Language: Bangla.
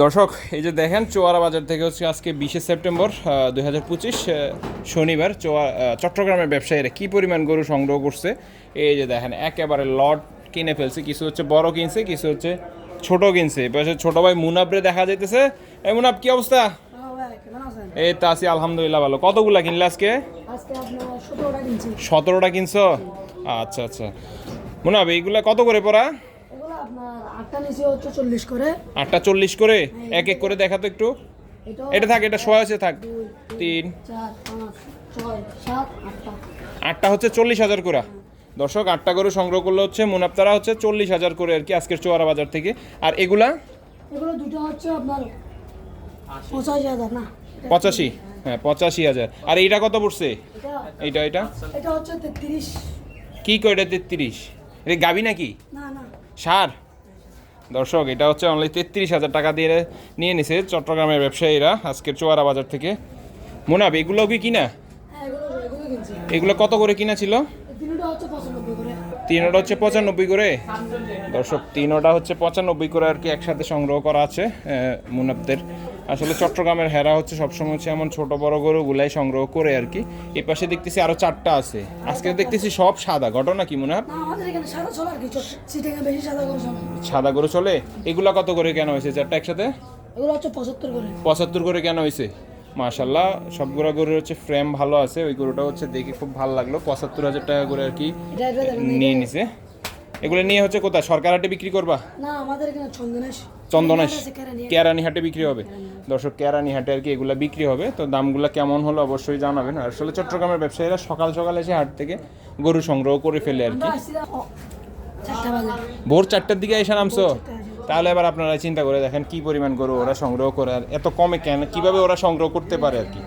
দর্শক এই যে দেখেন চোয়ারা বাজার থেকে হচ্ছে আজকে বিশে সেপ্টেম্বর দুই হাজার পঁচিশ শনিবার চোয়া চট্টগ্রামের ব্যবসায়ীরা কী পরিমাণ গরু সংগ্রহ করছে? এই যে দেখেন একেবারে লট কিনে ফেলছে কিছু হচ্ছে বড় কিনছে কিছু হচ্ছে ছোট কিনছে। এবার ছোট ভাই মুনাবরে দেখা যাইতেছে। এই মুনাব কি অবস্থা? এই তো আছি আলহামদুলিল্লাহ ভালো। কতগুলা কিনলে আজকে? সতেরোটা কিনছি। আচ্ছা আচ্ছা। মুনাব এইগুলা কত করে পড়া? আপনার আটটা নিচে হচ্ছে চল্লিশ করে। আটটা চল্লিশ করে? এক এক করে দেখা তো একটু। এটা থাক এটা শোয়া আছে থাক। তিন। ছয় আটটা। হচ্ছে চল্লিশ হাজার করে। দর্শক আটটা করে সংগ্রহ করলে হচ্ছে মুনাপ্তারা হচ্ছে চল্লিশ হাজার করে আর কি আজকের চোয়ারা বাজার থেকে। আর এগুলা? এগুলো দুটো হচ্ছে আপনার পঁচাশি হাজার না? পঁচাশি। হ্যাঁ পঁচাশি হাজার। আর এইটা কত পড়ছে? এইটা এটা এটা হচ্ছে তেত্রিশ। কি করে এটা তেত্রিশ? এটা গাবি নাকি? না না। সার? দর্শক এটা হচ্ছে অনলি তেত্রিশ হাজার টাকা দিয়ে নিয়ে নিছে চট্টগ্রামের ব্যবসায়ীরা আজকের চোয়ারা বাজার থেকে। মোনাব এগুলো কি কিনা? হ্যাঁ এগুলো কত করে কিনা ছিল? তিনটা হচ্ছে পঁচানব্বই করে। তিনোটা হচ্ছে পঁচানব্বই করে? দর্শক তিনোটা হচ্ছে পঁচানব্বই করে আর কি একসাথে সংগ্রহ করা আছে মুনাবদের আসলে চট্টগ্রামের হেরা হচ্ছে সবসময় হচ্ছে এমন ছোট বড় গরুগুলাই সংগ্রহ করে আর কি। এই পাশে দেখতেছি আরও চারটা আছে। আজকে দেখতেছি সব সাদা। ঘটনা কি মুনাব না আমাদের এখানে সাদা গরু চলে। এগুলা কত করে কেন হয়েছে? চারটা একসাথে? পঁচাত্তর করে। কেন হয়েছে? মাশাল্লাহ সবগুলো গরুর হচ্ছে ফ্রেম ভালো আছে। ওই গরুটা হচ্ছে দেখে খুব ভালো লাগল। পঁচাত্তর হাজার টাকা করে আর কি নিয়ে নিছে। এগুলো নিয়ে হচ্ছে কোথায়? সরকার হাটে বিক্রি করবা? না আমাদের এখানে চন্দনেশ। চন্দনেশ। কেরানি হাটে। বিক্রি হবে? দর্শক কেরানি হাটে আর কি এগুলো বিক্রি হবে। তো দামগুলো কেমন হলো অবশ্যই জানাবেন। আর আসলে চট্টগ্রামের ব্যবসায়ীরা সকাল সকাল এসে হাট থেকে গরু সংগ্রহ করে ফেলে আর কি। ভোর চারটার দিকে এসে নামছো? তাহলে এবার আপনারা চিন্তা করে দেখেন কি পরিমাণ গরু ওরা সংগ্রহ করে আর এত কমে কেন কীভাবে ওরা সংগ্রহ করতে পারে আর কি।